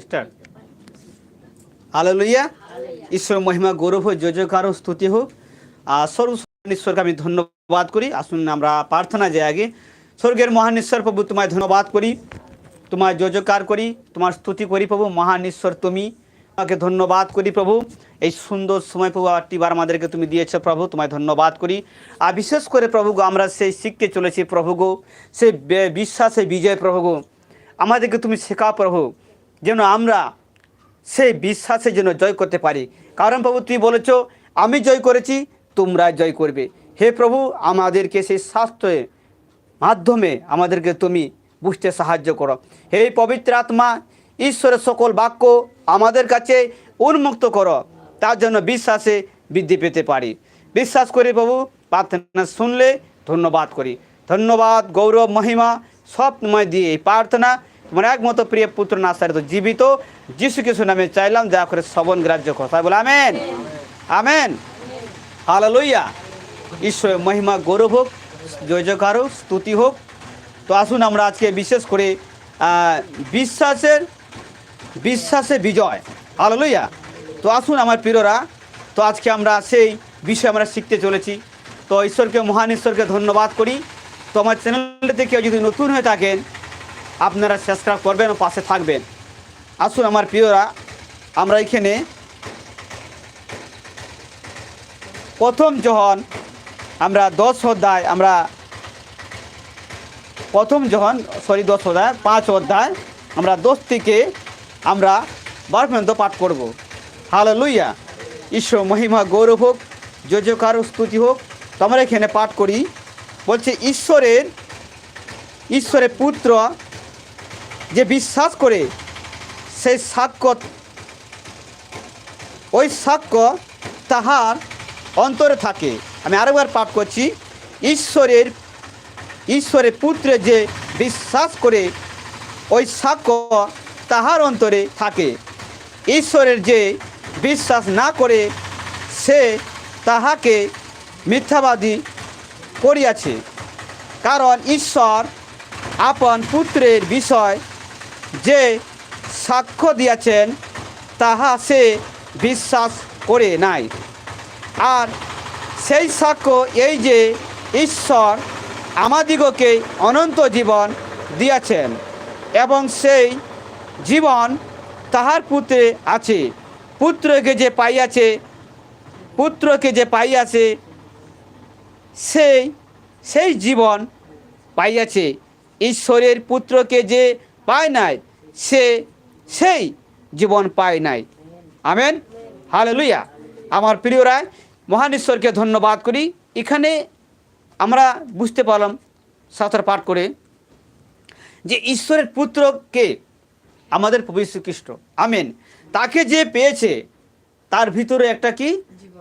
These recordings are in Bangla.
স্টার্ট। ঈশ্বর মহিমা গৌরব হোক হোক, স্তুতি হোক। আর সর্ব ঈশ্বরকে আমি ধন্যবাদ করি। আসুন আমরা প্রার্থনা যাই আগে। স্বর্গের মহান ঈশ্বর প্রভু তোমায় ধন্যবাদ করি। তোমায় জয় জয়কার করি। তোমার স্তুতি করি প্রভু। মহান ঈশ্বর তুমি। তোমাকে ধন্যবাদ করি প্রভু। এই সুন্দর সময় প্রভু আটটি বার আমাদেরকে তুমি দিয়েছ প্রভু তোমায় ধন্যবাদ করি। আর বিশেষ করে প্রভু গো, আমরা সেই শিখতে চলেছি প্রভু গো সেই বিশ্বাসে বিজয় প্রভু গো। আমাদেরকে তুমি শেখাও প্রভু যেন আমরা সেই বিশ্বাসের জন্য জয় করতে পারি। কারণ প্রভু তুমি বলেছ আমি জয় করেছি তোমরা জয় করবে। হে প্রভু আমাদেরকে সেই শাস্ত্রের মাধ্যমে আমাদেরকে তুমি বুঝতে সাহায্য করো। হে পবিত্র আত্মা ঈশ্বরের সকল বাক্য আমাদের কাছে উন্মুক্ত করো। তার জন্য বিশ্বাসে বৃদ্ধি পেতে পারি। বিশ্বাস করি প্রভু, প্রার্থনা শুনলে ধন্যবাদ করি। ধন্যবাদ, গৌরব, মহিমা সব দিয়ে এই প্রার্থনা। তোমার একমতো প্রিয় পুত্র নাস্তারিত জীবিত, যিশু কিছু নামে চাইলাম যা করে শ্রবণ গ্রাহ্য কথা বলে, আমেন। আমেন। হালেলুয়া। ঈশ্বরের মহিমা গৌরব হোক, জয় জয়কার হোক স্তুতি হোক। তো আসুন আমরা আজকে বিশেষ করে বিশ্বাসের বিশ্বাসে বিজয়। হালেলুয়া। তো আসুন আমার প্রিয়রা, তো আজকে আমরা সেই বিষয়ে আমরা শিখতে চলেছি। তো ঈশ্বরকে, মহান ঈশ্বরকে ধন্যবাদ করি। তো আমার চ্যানেলটিতে কেউ যদি নতুন হয়ে থাকেন, আপনারা সাবস্ক্রাইব করবেন ও পাশে থাকবেন। আসুন আমার প্রিয়রা, আমরা এখানে প্রথম যখন আমরা দশ অধ্যায়, আমরা প্রথম যখন সরি দশ অধ্যায়, পাঁচ অধ্যায়, আমরা দশ থেকে আমরা বার পর্যন্ত পাঠ করব। হালো লুইয়া ঈশ্বর, মহিমা, গৌরব হোক যোজকার স্তুতি হোক, তো আমরা এখানে পাঠ করি। বলছে, ঈশ্বরের ঈশ্বরের পুত্র যে বিশ্বাস করে, সেই সাক্ষ্য, ওই সাক্ষ্য তাহার অন্তরে থাকে। আমি আরেকবার পাঠ করছি। ঈশ্বরের ঈশ্বরের পুত্রে যে বিশ্বাস করে, ওই সাক্ষ্য তাহার অন্তরে থাকে। ঈশ্বরের যে বিশ্বাস না করে সে তাহাকে মিথ্যাবাদী করিয়াছে। কারণ ঈশ্বর আপন পুত্রের বিষয় যে সাক্ষ্য দিয়াছেন, তাহা সে বিশ্বাস করে নাই। আর সেই সাক্ষ্য এই যে ঈশ্বর আমাদিগকে অনন্ত জীবন দিয়াছেন এবং সেই জীবন তাহার পুত্রে আছে। পুত্রকে যে পাইয়াছে, পুত্রকে যে পাইয়াছে, সেই সেই জীবন পাইয়াছে। ঈশ্বরের পুত্রকে যে পায় নাই, সে, সেই জীবন পায় নাই। আমেন। হালেলুয়া। আমার প্রিয়রা মহান ঈশ্বরকে ধন্যবাদ করি। এখানে আমরা বুঝতে পারলাম, সাঁতার পাঠ করে, যে ঈশ্বরের পুত্রকে আমাদের প্রভু খ্রিস্ট আমেন। তাকে যে পেয়েছে তার ভিতরে একটা কি?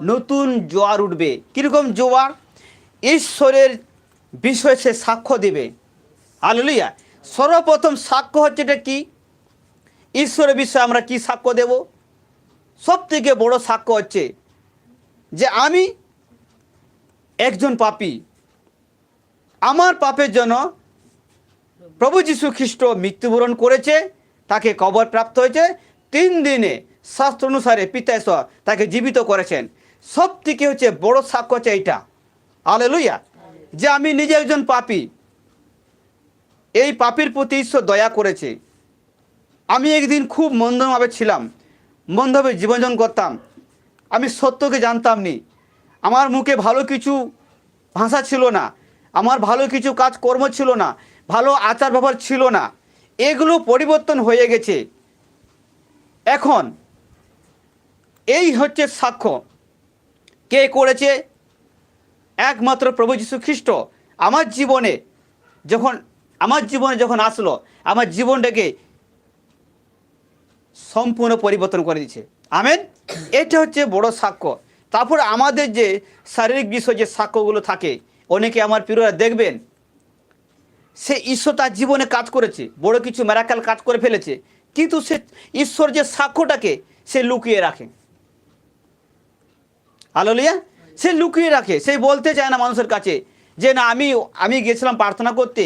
নতুন জোয়ার উঠবে। কীরকম জোয়ার? ঈশ্বরের বিষয়ে সে সাক্ষ্য দেবে। আলুলিয়া সর্বপ্রথম সাক্ষ্য হচ্ছে এটা কি? ঈশ্বরের বিষয়ে আমরা কি সাক্ষ্য দেব? সব থেকে বড় সাক্ষ্য হচ্ছে যে আমি একজন পাপী। আমার পাপের জন্য প্রভু যীশু খ্রিস্ট মৃত্যুবরণ করেছে। তাকে কবর প্রাপ্ত হয়েছে। তিন দিনে শাস্ত্র অনুসারে পিতাশ্বর তাকে জীবিত করেছেন। সব থেকে হচ্ছে বড় সাক্ষ্য হচ্ছে এইটা। আলেলুইয়া যে আমি নিজে একজন পাপি। এই পাপির প্রতি ঈশ্বর দয়া করেছে। আমি একদিন খুব মন্দভাবে ছিলাম, মন্দভাবে জীবনযাপন করতাম। আমি সত্যকে জানতাম নি আমার মুখে ভালো কিছু ভাষা ছিল না। আমার ভালো কিছু কাজকর্ম ছিল না। ভালো আচার ব্যবহার ছিল না। এগুলো পরিবর্তন হয়ে গেছে। এখন এই হচ্ছে সাক্ষ্য। কে করেছে? একমাত্র প্রভু যীশু খ্রিস্ট। আমার জীবনে যখন, আমার জীবনে যখন আসলো, আমার জীবনটাকে সম্পূর্ণ পরিবর্তন করে দিচ্ছে আমেন? এটা হচ্ছে বড় সাক্ষ্য। তারপর আমাদের যে শারীরিক বিষয় যে সাক্ষ্যগুলো থাকে, অনেকে আমার প্রিয়রা দেখবেন সে ঈশ্বর তার জীবনে কাজ করেছে, বড় কিছু মেরাকাল কাজ করে ফেলেছে, কিন্তু সে ঈশ্বর যে সাক্ষ্যটাকে সে লুকিয়ে রাখে। আলোলিয়া সে লুকিয়ে রাখে, সে বলতে চায় না মানুষের কাছে যে, না, আমি আমি গেছিলাম প্রার্থনা করতে,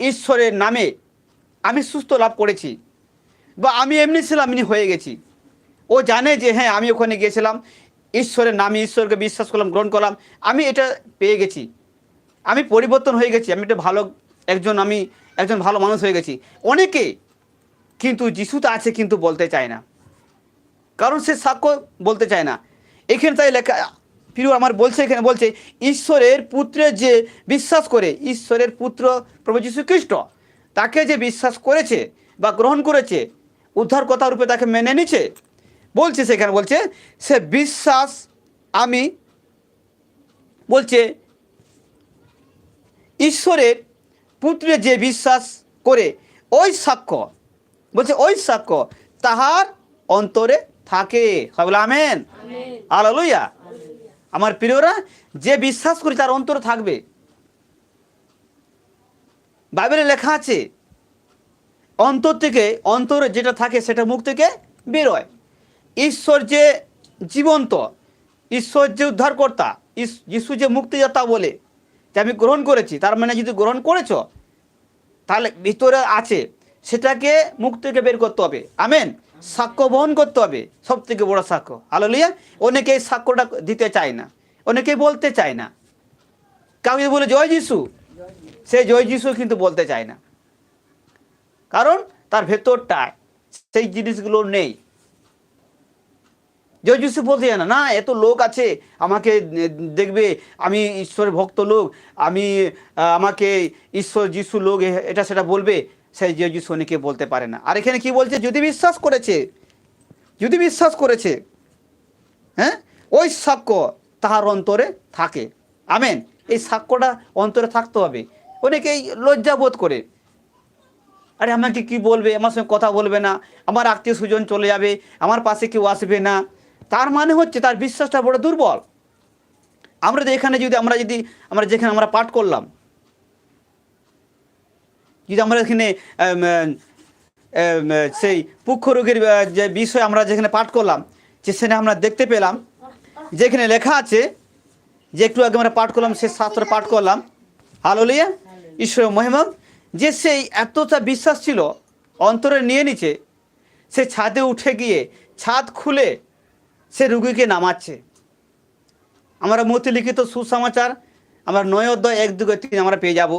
ঈশ্বরের নামে আমি সুস্থ লাভ করেছি বা আমি এমনি ছিলাম, এমনি হয়ে গেছি। ও জানে যে হ্যাঁ আমি ওখানে গিয়েছিলাম, ঈশ্বরের নামে ঈশ্বরকে বিশ্বাস করলাম, গ্রহণ করলাম, আমি এটা পেয়ে গেছি। আমি পরিবর্তন হয়ে গেছি, আমি একটা ভালো একজন আমি, একজন ভালো মানুষ হয়ে গেছি। অনেকে কিন্তু যিশু তো আছে কিন্তু বলতে চায় না। কারণ সে সাক্ষ্য বলতে চায় না। এখানে তাই লেখা প্রিয় আমার বলছে, এখানে বলছে, ঈশ্বরের পুত্রের যে বিশ্বাস করে, ঈশ্বরের পুত্র প্রভু যীশু খ্রিস্ট তাকে যে বিশ্বাস করেছে বা গ্রহণ করেছে, উদ্ধার কথা রূপে তাকে মেনে নিছে বলছে সেখানে বলছে, সে বিশ্বাস আমি, বলছে, ঈশ্বরের পুত্রে যে বিশ্বাস করে ওই সাক্ষ্য বলছে ওই সাক্ষ্য তাহার অন্তরে থাকে। আমেন। আমেন। আলালুইয়া আমার প্রিয়রা যে বিশ্বাস করি তার অন্তরে থাকবে। বাইবেলে লেখা আছে অন্তর থেকে অন্তরে যেটা থাকে সেটা মুখ থেকে বেরোয় ঈশ্বর যে জীবন্ত ঈশ্বর যে উদ্ধারকর্তা ইস- যে মুক্তিদাতা বলে যে আমি গ্রহণ করেছি, তার মানে যদি গ্রহণ করেছ, তাহলে ভিতরে আছে, সেটাকে মুখ থেকে বের করতে হবে। আমেন? সাক্ষ্য বহন করতে হবে সব থেকে বড় সাক্ষ্য। আলোলিয়া অনেকে এই সাক্ষ্যটা দিতে চায় না অনেকে বলতে চায় না। কেউ যদি বলে, জয় যিশু। সে জয় যিশু কিন্তু বলতে চায় না। কারণ তার ভেতরটায় সেই জিনিসগুলো নেই। জয় যিশু বলতে না। না, এত লোক আছে, আমাকে দেখবে, আমি ঈশ্বরের ভক্ত লোক, আমি আমাকে ঈশ্বর যিশু লোক এটা সেটা বলবে, সেই যিশু অনেকে বলতে পারে না। আর এখানে কি বলছে, যদি বিশ্বাস করেছে, যদি বিশ্বাস করেছে হ্যাঁ ওই সাক্ষ্য তাহার অন্তরে থাকে। আমেন। এই সাক্ষ্যটা অন্তরে থাকতে হবে। অনেকেই লজ্জা বোধ করে। আরে আমাকে কি বলবে? আমার সঙ্গে কথা বলবে না। আমার আত্মীয় স্বজন চলে যাবে। আমার পাশে কেউ আসবে না। তার মানে হচ্ছে তার বিশ্বাসটা বড় দুর্বল। আমরা যে এখানে যদি আমরা যদি আমরা যেখানে আমরা পাঠ করলাম, যদি আমরা এখানে সেই পুক্ষ রোগের যে বিষয় আমরা যেখানে পাঠ করলাম যে সেখানে আমরা দেখতে পেলাম, যেখানে লেখা আছে যে একটু আগে আমরা পাঠ করলাম সে শাস্ত্র পাঠ করলাম, হাললিয়া ঈশ্বর মহিমা, যে সেই এতটা বিশ্বাস ছিল, অন্তরে নিয়ে নিছে সে ছাদে উঠে গিয়ে, ছাদ খুলে সে রুগীকে নামাচ্ছে। আমরা মতি লিখিত সুসমাচার, আমরা নয় অধ্যায়, এক দুগে তিন আমরা পেয়ে যাব।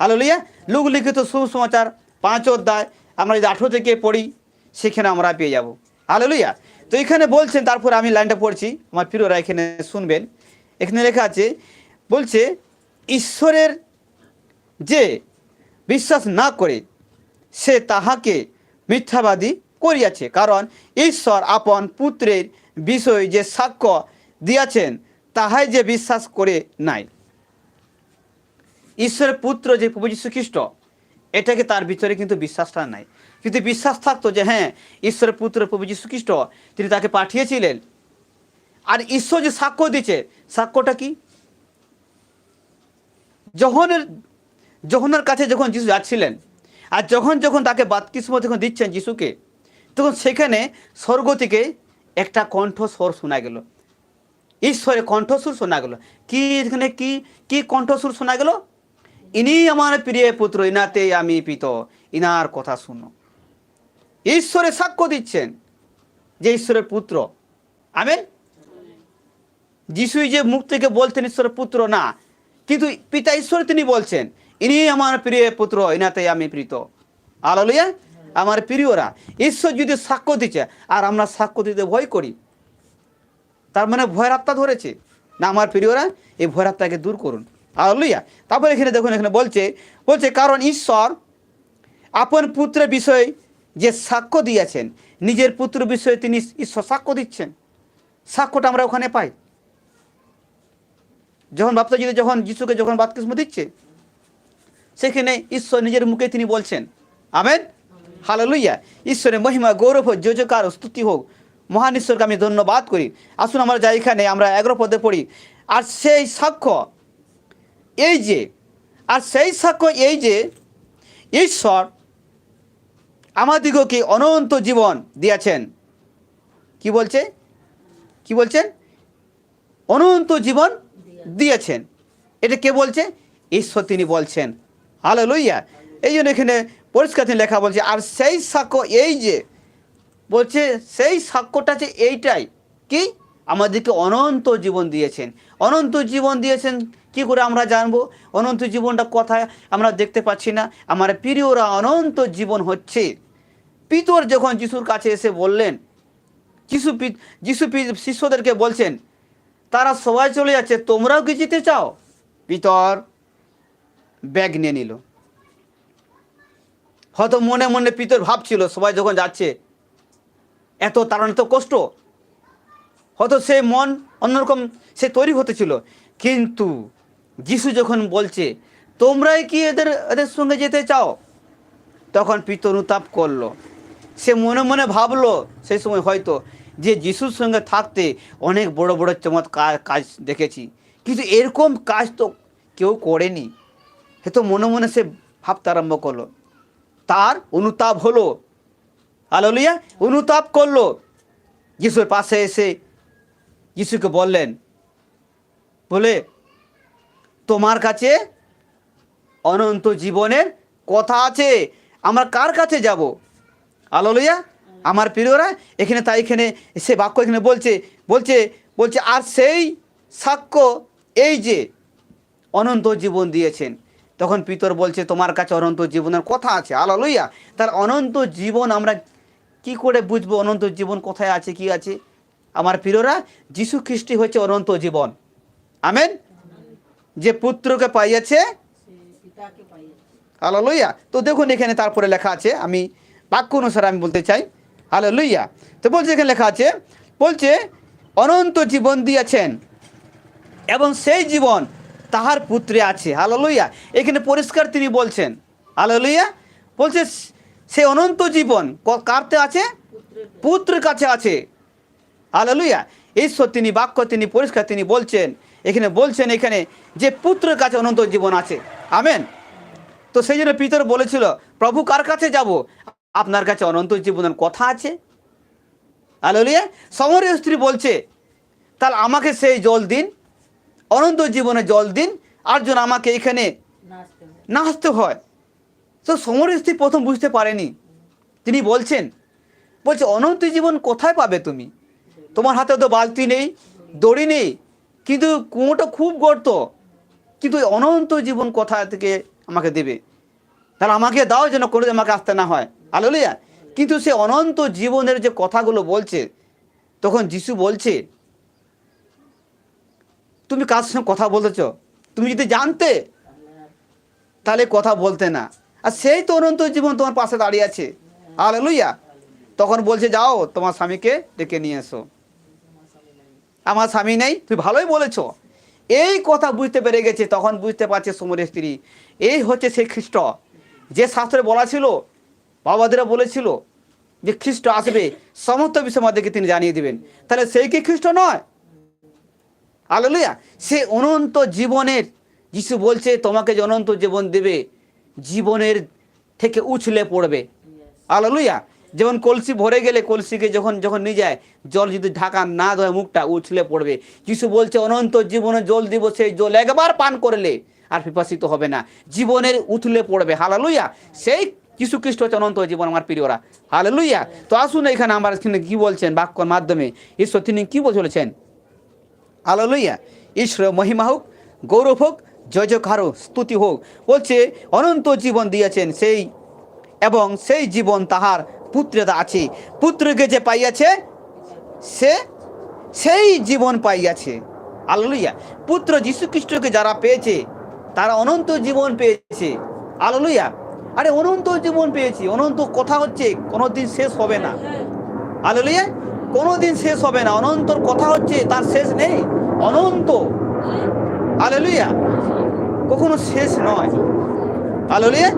হাললিয়া। লোক লিখিত সুসমাচার, পাঁচ অধ্যায়, আমরা যদি আঠেরো থেকে পড়ি, সেখানে আমরা পেয়ে যাব। হাললিয়া। তো এখানে বলছেন, তারপর আমি লাইনটা পড়ছি, আমার প্রিয়রা এখানে শুনবেন। এখানে লেখা আছে, বলছে, ঈশ্বরের যে বিশ্বাস না করে সে তাহাকে মিথ্যাবাদী করিয়াছে। কারণ ঈশ্বর আপন পুত্রের বিষয় যে সাক্ষ্য দিয়াছেন, তাহাই যে বিশ্বাস করে নাই। ঈশ্বরের পুত্র যে প্রভু খ্রিস্ট, এটাকে তার ভিতরে কিন্তু বিশ্বাসটা নাই। কিন্তু বিশ্বাস থাকতো যে হ্যাঁ ঈশ্বরের পুত্র প্রভু খ্রিস্ট, তিনি তাকে পাঠিয়েছিলেন। আর ঈশ্বর যে সাক্ষ্য দিচ্ছে সাক্ষ্যটা কি? যখনের যখনের কাছে যখন যিশু যাচ্ছিলেন, আর যখন যখন তাকে বাতকিস্ম যখন দিচ্ছেন যিশুকে তখন সেখানে স্বর্গ থেকে একটা কণ্ঠস্বর শোনা গেল। ঈশ্বরের কণ্ঠস্বর শোনা গেল। কি এখানে কি কি কণ্ঠস্বর শোনা গেল? ইনি আমার প্রিয় পুত্র, ইনাতে আমি পিত ইনার কথা শুনো। ঈশ্বরে সাক্ষ্য দিচ্ছেন যে ঈশ্বরের পুত্র। আমেন? যিশুই যে মুখ থেকে বলতেন ঈশ্বরের পুত্র না, কিন্তু পিতা ঈশ্বর তিনি বলছেন, ইনি আমার প্রিয় পুত্র, ইনাতে আমি প্রীত। আলোলিয়া আমার প্রিয়রা, ঈশ্বর যদি সাক্ষ্য দিচ্ছে, আর আমরা সাক্ষ্য দিতে ভয় করি, তার মানে ভয়ের আত্মা ধরেছে। না, আমার প্রিয়রা, এই ভয়ের আত্মাকে দূর করুন। আর লইয়া তারপরে এখানে দেখুন, এখানে বলছে বলছে, কারণ ঈশ্বর আপন পুত্রের বিষয়ে যে সাক্ষ্য দিয়েছেন, নিজের পুত্র বিষয়ে তিনি ঈশ্বর সাক্ষ্য দিচ্ছেন। সাক্ষ্যটা আমরা ওখানে পাই। যখন বাপ্তা যদি যখন যিশুকে যখন বাতকিস্ম দিচ্ছে, সেখানে ঈশ্বর নিজের মুখে তিনি বলছেন, আমেন। হালেলুইয়া ঈশ্বরের মহিমা, গৌরব হোক, যোজকার স্তুতি হোক। মহান ঈশ্বরকে আমি ধন্যবাদ করি। আসুন আমরা যাই এখানে, আমরা এগারো পদে পড়ি। আর সেই সাক্ষ্য, এই যে, আর সেই সাক্ষ্য, এই যে, ঈশ্বর আমাদিগকে অনন্ত জীবন দিয়েছেন। কি বলছে? কি বলছেন? অনন্ত জীবন দিয়েছেন। এটা কে বলছে? ঈশ্বর তিনি বলছেন। হালো লইয়া এই জন্য এখানে পরিষ্কার লেখা বলছে, আর সেই সাক্ষ্য এই যে, বলছে সেই সাক্ষ্যটা যে এইটাই, কি? আমাদেরকে অনন্ত জীবন দিয়েছেন। অনন্ত জীবন দিয়েছেন, কি করে আমরা জানব? অনন্ত জীবনটা কোথায়? আমরা দেখতে পাচ্ছি না। আমার প্রিয়রা অনন্ত জীবন হচ্ছে। পিতর যখন যিশুর কাছে এসে বললেন, যিশু যিশু শিষ্যদেরকে বলছেন, তারা সবাই চলে যাচ্ছে, তোমরাও কি যেতে চাও? পিতর ব্যাগ নিয়ে নিল। হয়তো মনে মনে পিতর ভাবছিল, সবাই যখন যাচ্ছে, এত তাড়ানো তো কষ্ট। হয়তো সে মন অন্যরকম সে তৈরি হতেছিল কিন্তু যিশু যখন বলছে, তোমরাই কি এদের এদের সঙ্গে যেতে চাও? তখন পিতর অনুতাপ করল। সে মনে মনে ভাবলো, সেই সময় হয়তো যে যিশুর সঙ্গে থাকতে অনেক বড় বড় চমৎকার কাজ দেখেছি। কিন্তু এরকম কাজ তো কেউ করেনি। সে তো মনে মনে সে ভাবতে আরম্ভ করল। তার অনুতাপ হলো। আলোলিয়া অনুতাপ করল। যিশুর পাশে এসে যিশুকে বললেন, বলে, তোমার কাছে অনন্ত জীবনের কথা আছে, আমরা কার কাছে যাব? আলোলিয়া আমার প্রিয়রা, এখানে তাই এখানে সে বাক্য এখানে বলছে বলছে বলছে, আর সেই সাক্ষ্য এই যে অনন্ত জীবন দিয়েছেন। তখন পিতর বলছে, তোমার কাছে অনন্ত জীবনের কথা আছে আলোলইয়া তার অনন্ত জীবন আমরা কি করে বুঝব? অনন্ত জীবন কোথায় আছে, কি আছে? আমার প্রিয়রা, যিশু খ্রিস্টি হচ্ছে অনন্ত জীবন। আমেন? যে পুত্রকে পাইয়াছে আলো লইয়া তো দেখুন এখানে তারপরে লেখা আছে, আমি বাক্য অনুসারে আমি বলতে চাই আলো লইয়া তো বলছে এখানে লেখা আছে, বলছে, অনন্ত জীবন দিয়েছেন এবং সেই জীবন তাহার পুত্রে আছে। আলো লইয়া এখানে পরিষ্কার তিনি বলছেন। আলো লইয়া বলছে, সে অনন্ত জীবন কারতে আছে? পুত্রের কাছে আছে। আলালুয়া ঈশ্বর তিনি বাক্য তিনি পরিষ্কার তিনি বলছেন। এখানে বলছেন এখানে যে পুত্রের কাছে অনন্ত জীবন আছে। আমেন। তো সেই জন্য পিতর বলেছিল, প্রভু কার কাছে যাব? আপনার কাছে অনন্ত জীবনের কথা আছে? আলালুয়া সমরের স্ত্রী বলছে, তাহলে আমাকে সেই জল দিন। অনন্ত জীবনে জল দিন আর জন আমাকে এখানে নাচতে হয়। তো সমরের স্ত্রী প্রথম বুঝতে পারেনি। তিনি বলছেন বলছে অনন্ত জীবন কোথায় পাবে তুমি? তোমার হাতে তো বালতি নেই দড়ি নেই কিন্তু কুঁয়োটা খুব গর্ত। কিন্তু অনন্ত জীবন কোথা থেকে আমাকে দেবে? তাহলে আমাকে দাও যেন কোনো আমাকে আসতে না হয়। আলোলিয়া কিন্তু সে অনন্ত জীবনের যে কথাগুলো বলছে তখন যিশু বলছে তুমি কার সঙ্গে কথা বলতেছ তুমি যদি জানতে, তাহলে কথা বলতে না। আর সেই তো অনন্ত জীবন তোমার পাশে দাঁড়িয়ে আছে। আলেলুইয়া তখন বলছে, যাও, তোমার স্বামীকে ডেকে নিয়ে এসো। আমার স্বামী নেই? তুমি ভালোই বলেছ। এই কথা বুঝতে পেরে গেছে, তখন বুঝতে পারছে সমরের স্ত্রী। এই হচ্ছে সেই খ্রিস্ট। যে শাস্ত্রে বলা ছিল, বাবাদেরা বলেছিল যে খ্রিস্ট আসবে, সমস্ত বিষয় আমাদেরকে তিনি জানিয়ে দিবেন। তাহলে সেই কি খ্রিস্ট নয়? আলোলিয়া সে অনন্ত জীবনের, যিশু বলছে, তোমাকে যে অনন্ত জীবন দেবে, জীবনের থেকে উছলে পড়বে। আলোলুয়া যেমন কলসি ভরে গেলে কলসিকে যখন যখন নিয়ে যায়, জল যদি ঢাকা না দেয় মুখটা উছলে পড়বে। যিশু বলছে, অনন্ত জীবনে জল দিব, সেই জল একবার পান করলে আর পিপাসিত হবে না। জীবনের উথলে পড়বে। হালালুইয়া সেই যিশু খ্রিস্ট হচ্ছে অনন্ত জীবন আমার প্রিয়রা হালালুইয়া তো আসুন এখানে আমার এখানে কি বলছেন, বাক্যর মাধ্যমে। ঈশ্বর, তিনি কি বলছেন আলোলইয়া ঈশ্বর মহিমা হোক গৌরব হোক জয় জয়কার হোক, স্তুতি হোক বলছে অনন্ত জীবন দিয়েছেন সেই এবং সেই জীবন তাহার পুত্রের আছে। পুত্রকে যে পাইয়াছে সে সেই জীবন পাইয়াছে। আলোলইয়া পুত্র যীশু খ্রিস্টকে যারা পেয়েছে তারা অনন্ত জীবন পেয়েছে। আলোলইয়া আরে অনন্ত জীবন পেয়েছি। অনন্ত কথা হচ্ছে কোনোদিন শেষ হবে না। আলোলিয়া। কোনোদিন শেষ হবে না। অনন্তর কথা হচ্ছে, তার শেষ নেই। অনন্ত। আলোলিয়া। কখনো শেষ নয়। আলোলিয়া,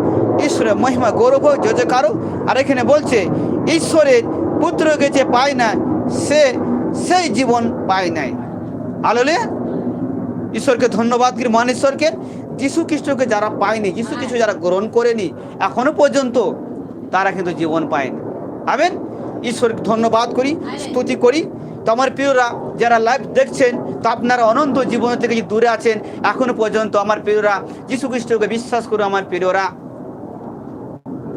ঈশ্বরের মহিমা, গৌরব জয় জয়কার আর এখানে বলছে, ঈশ্বরের পুত্রকে যে পায় না, সে, সেই জীবন পায় নাই। আলোলিয়া, ঈশ্বরকে ধন্যবাদ করি, মহান ঈশ্বরকে। যিশু খ্রিস্টকে যারা পায়নি, যিশু খ্রিস্ট যারা গ্রহণ করেনি, এখনও পর্যন্ত তারা কিন্তু জীবন পায়নি। আমেন। ঈশ্বরকে ধন্যবাদ করি, স্তুতি করি। তো আমার প্রিয়রা, যারা লাইভ দেখছেন, তো আপনারা অনন্ত জীবন থেকে যে দূরে আছেন, এখনও পর্যন্ত আমার প্রিয়রা, যীশু খ্রিস্টকে বিশ্বাস করুন আমার প্রিয়রা।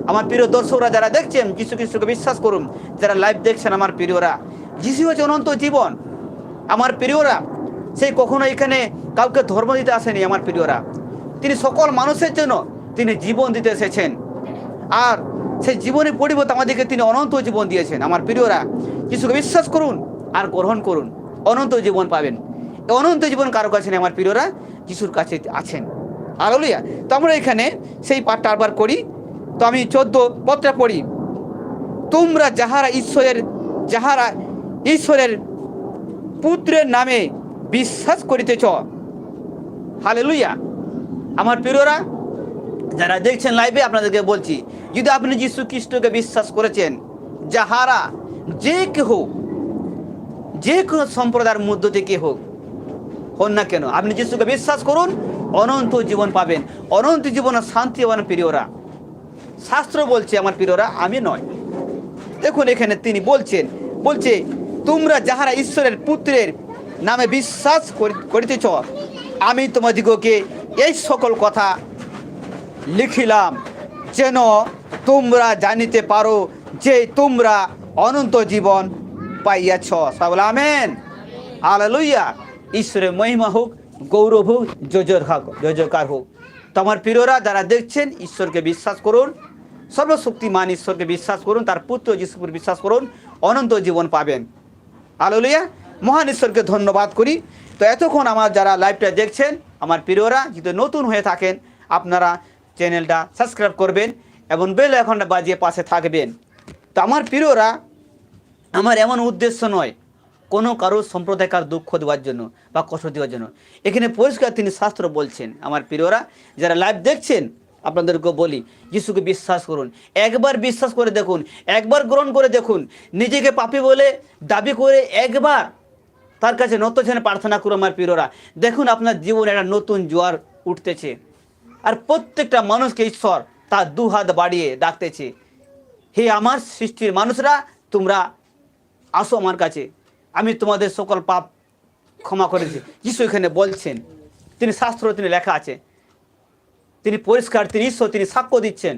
আমার প্রিয় দর্শকরা যারা দেখছেন খ্রিস্টকে বিশ্বাস করুন, যারা লাইভ দেখছেন আমার প্রিয়রা। যিশু হচ্ছে অনন্ত জীবন। আমার প্রিয়রা সেই কখনো এখানে কাউকে ধর্ম দিতে আসেনি আমার প্রিয়রা। তিনি সকল মানুষের জন্য তিনি জীবন দিতে এসেছেন। আর সেই জীবনের পরিবর্তে আমাদেরকে তিনি অনন্ত জীবন দিয়েছেন। আমার প্রিয়রা, যিশুকে বিশ্বাস করুন আর গ্রহণ করুন। অনন্ত জীবন পাবেন। অনন্ত জীবন কারও কাছে আমার প্রিয়রা, যিশুর কাছে আছেন। আলোলিয়া তো আমরা এখানে সেই পাঠটা আবার করি। তো আমি চোদ্দ পত্রা পড়ি। তোমরা যাহারা ঈশ্বরের যাহারা ঈশ্বরের পুত্রের নামে বিশ্বাস করিতেছ। হালে লুইয়া আমার প্রিয়রা, যারা দেখছেন লাইভে আপনাদেরকে বলছি যদি আপনি যীশু খ্রিস্টকে বিশ্বাস করেছেন, যাহারা যে কেহ, যে কোনো সম্প্রদায়ের মধ্য থেকে হোক, হন না কেন, আপনি যিশুকে বিশ্বাস করুন, অনন্ত জীবন পাবেন। অনন্ত জীবনের শান্তি আমার প্রিয়রা। শাস্ত্র বলছে, আমার প্রিয়রা, আমি নয়। দেখুন এখানে তিনি বলছেন, বলছে, তোমরা যাহারা ঈশ্বরের পুত্রের নামে বিশ্বাস করিতেছ, আমি তোমাদিগকে এই সকল কথা লিখিলাম। যেন তোমরা জানিতে পারো যে তোমরা অনন্ত জীবন পাইয়াছ। সব বলে আমেন। আলালুইয়া ঈশ্বরের মহিমা হোক, গৌরব হোক জোজর হোক জোজকার হোক। তোমার প্রিয়রা, যারা দেখছেন, ঈশ্বরকে বিশ্বাস করুন। সর্বশক্তিমান ঈশ্বরকে বিশ্বাস করুন। তার পুত্র যিশুপুর বিশ্বাস করুন। অনন্ত জীবন পাবেন। আলোলিয়া মহান ঈশ্বরকে ধন্যবাদ করি। তো এতক্ষণ আমার যারা লাইভটা দেখছেন, আমার প্রিয়রা, যদি নতুন হয়ে থাকেন, আপনারা চ্যানেলটা সাবস্ক্রাইব করবেন এবং বেল এখনটা বাজিয়ে পাশে থাকবেন। তো আমার প্রিয়রা, আমার এমন উদ্দেশ্য নয় কোনো কারোর সম্প্রদায়কার দুঃখ দেওয়ার জন্য বা কষ্ট দেওয়ার জন্য। এখানে পরিষ্কার তিনি শাস্ত্র বলছেন, আমার প্রিয়রা, যারা লাইভ দেখছেন, আপনাদেরকে বলি, যিশুকে বিশ্বাস করুন। একবার বিশ্বাস করে দেখুন, একবার গ্রহণ করে দেখুন। নিজেকে পাপি বলে দাবি করে একবার তার কাছে নতছেনে প্রার্থনা করুন, আমার প্রিয়রা। দেখুন, আপনার জীবনে একটা নতুন জোয়ার উঠতেছে। আর প্রত্যেকটা মানুষকে ঈশ্বর তার দু হাত বাড়িয়ে ডাকতেছে, হে আমার সৃষ্টির মানুষরা, তোমরা আসো আমার কাছে। আমি তোমাদের সকল পাপ ক্ষমা করেছি। যিশু এখানে বলছেন, তিনি শাস্ত্র তিনি লেখা আছে, তিনি পরিষ্কার, তিনি ঈশ্বর, তিনি সাক্ষ্য দিচ্ছেন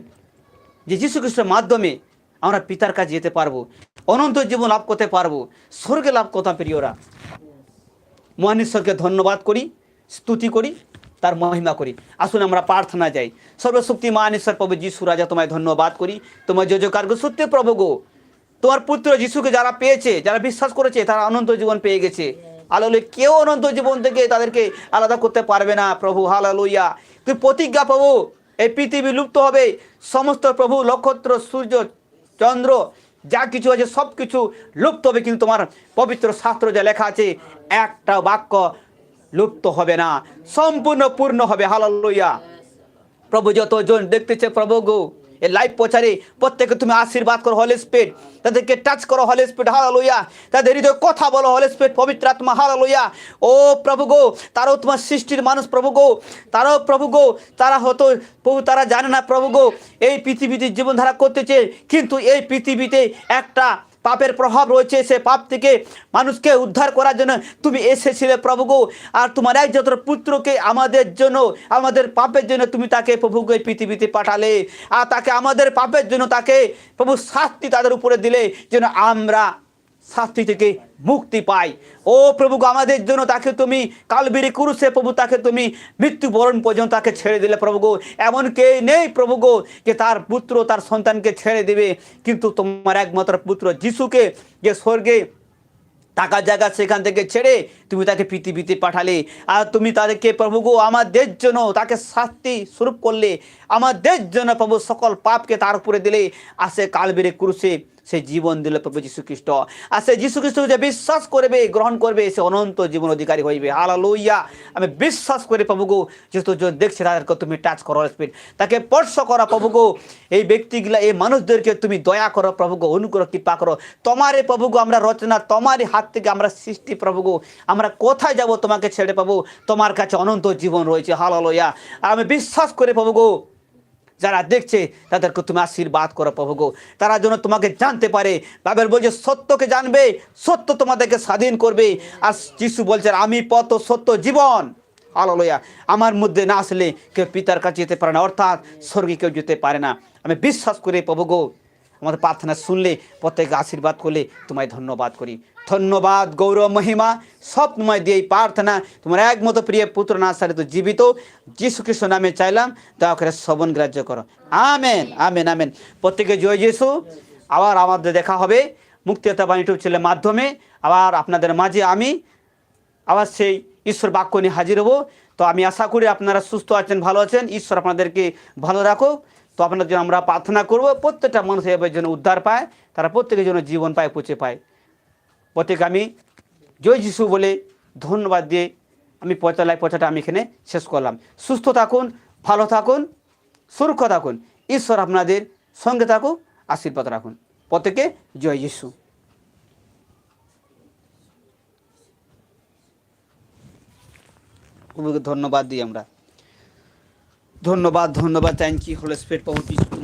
যে যীশু খ্রিস্টের মাধ্যমে আমরা পিতার কাছে যেতে পারব, অনন্ত জীবন লাভ করতে পারব, স্বর্গে লাভ করতাম প্রিয়রা। মহান ঈশ্বরকে ধন্যবাদ করি, স্তুতি করি তার মহিমা করি। আসুন আমরা প্রার্থনা যাই। সর্বশক্তি মহান ঈশ্বর প্রভু যিশু রাজা, তোমায় ধন্যবাদ করি। তোমার যোজকার গো সত্যি প্রভু গো। তোমার পুত্র যিশুকে যারা পেয়েছে, যারা বিশ্বাস করেছে, তারা অনন্ত জীবন পেয়ে গেছে। আলোলে কেউ অনন্ত জীবন থেকে তাদেরকে আলাদা করতে পারবে না প্রভু হাল হালালুইয়া তুই প্রতিজ্ঞা প্রভু, এই পৃথিবী লুপ্ত হবে। সমস্ত প্রভু, নক্ষত্র, সূর্য, চন্দ্র, যা কিছু আছে সব কিছু লুপ্ত হবে। কিন্তু তোমার পবিত্র শাস্ত্র যা লেখা আছে, একটা বাক্য লুপ্ত হবে না, সম্পূর্ণ পূর্ণ হবে। হালালুইয়া প্রভু যতজন দেখতেছে, প্রভু গো এই লাইভ প্রচারে প্রত্যেকে তুমি আশীর্বাদ করো হলে স্পিড তাদেরকে টাচ করো হলে স্পিড হালা লইয়া তাদের হৃদয় কথা বলো হলে স্পিড পবিত্র আত্মা হালা লইয়া ও প্রভু গো, তারাও তোমার সৃষ্টির মানুষ, প্রভু গো। তারাও প্রভু গো, তারা হতো প্রভু তারা জানে না, প্রভু গো। এই পৃথিবীতে জীবনধারা করতেছে, কিন্তু এই পৃথিবীতে একটা পাপের প্রভাব রয়েছে, সে পাপ থেকে মানুষকে উদ্ধার করার জন্য তুমি এসেছিলে প্রভু গো। আর তোমার একজন পুত্রকে আমাদের জন্য, আমাদের পাপের জন্য তুমি তাকে প্রভুকে পৃথিবীতে পাঠালে। আর তাকে আমাদের পাপের জন্য তাকে প্রভু শাস্তি তাদের উপরে দিলে, যেন আমরা শাস্তি থেকে মুক্তি পাই ও প্রভু আমাদের জন্য তাকে তুমি কালবিরি কুরুষে প্রভু, তাকে তুমি মৃত্যুবরণ পর্যন্ত তাকে ছেড়ে দিলে প্রভু গো। এমন কে নেই প্রভু গো যে তার পুত্র, তার সন্তানকে ছেড়ে দেবে। কিন্তু তোমার একমাত্র পুত্র যিশুকে যে স্বর্গে টাকা জায়গা সেখান থেকে ছেড়ে তুমি তাকে পৃথিবীতে পাঠালে। আর তুমি তাদেরকে প্রভু গো, আমাদের জন্য তাকে শাস্তি স্বরূপ করলে। আমাদের জন্য প্রভু সকল পাপকে তার উপরে দিলে। আসে কালবেরে ক্রুশে সে জীবন দিল প্রভু যীশু খ্রিস্ট আর সে যীশু খ্রিস্ট যে বিশ্বাস করবে, গ্রহণ করবে, সে অনন্ত জীবন অধিকারী হইবে। হালা লইয়া আমি বিশ্বাস করে প্রভু গো যেহেতু দেখছে তাদেরকে তুমি টাচ করো স্পিড তাকে স্পর্শ করো প্রভু গো এই ব্যক্তিগুলা, এই মানুষদেরকে তুমি দয়া করো প্রভু গো অনুগ্রহ, কৃপা করো। তোমারে প্রভু গো আমরা রচনা, তোমারই হাত থেকে আমরা সৃষ্টি প্রভু গো আমরা কোথায় যাব তোমাকে ছেড়ে পাবো তোমার কাছে অনন্ত জীবন রয়েছে। হালা লইয়া আমি বিশ্বাস করে প্রভু গো যারা দেখছে, তাদেরকে তুমি আশীর্বাদ করো প্রভু গো। তারা যেন তোমাকে জানতে পারে। বাইবেল বলছে, সত্যকে জানবে, সত্য তোমাদেরকে স্বাধীন করবে। আর যিশু বলছেন আমি পথ সত্য, জীবন। আলোলয়া আমার মধ্যে না আসলে কেউ পিতার কাছে যেতে পারে না, অর্থাৎ স্বর্গে কেউ যেতে পারে না। আমি বিশ্বাস করি প্রভু গো, আমাদের প্রার্থনা শুনলে প্রত্যেকে আশীর্বাদ করলে তোমায় ধন্যবাদ করি। ধন্যবাদ, গৌরব, মহিমা সব তোমায় দিয়ে প্রার্থনা। তোমার একমতো প্রিয় পুত্র না সারিত জীবিত। যীশু খ্রিস্ট নামে চাইলাম, দয়া করে শ্রবণ গ্রাহ্য করো। Amen amen amen. প্রত্যেকে জয় যিশু। আবার আমাদের দেখা হবে মুক্তিয়তা বাণী ইউটিউব চ্যানেলের মাধ্যমে। আবার আপনাদের মাঝে আমি আবার সেই ঈশ্বর বাক্য নিয়ে হাজির হব। তো আমি আশা করি আপনারা সুস্থ আছেন, ভালো আছেন। ঈশ্বর আপনাদেরকে ভালো রাখো তো আপনার জন্য আমরা প্রার্থনা করব, প্রত্যেকটা মানুষ এভাবে যেন উদ্ধার পায়, তারা প্রত্যেকের জন্য জীবন পায় পৌঁছে পায়। প্রত্যেকে আমি জয় যিশু বলে ধন্যবাদ দিয়ে আমি পয়তালায় পয়সাটা আমি এখানে শেষ করলাম। সুস্থ থাকুন, ভালো থাকুন, সুরক্ষা থাকুন। ঈশ্বর আপনাদের সঙ্গে থাকুক, আশীর্বাদ রাখুন। প্রত্যেকে জয় যিশু। ধন্যবাদ দিই আমরা। ধন্যবাদ ধন্যবাদ। থ্যাংক ইউ হোল যিশু তোমায়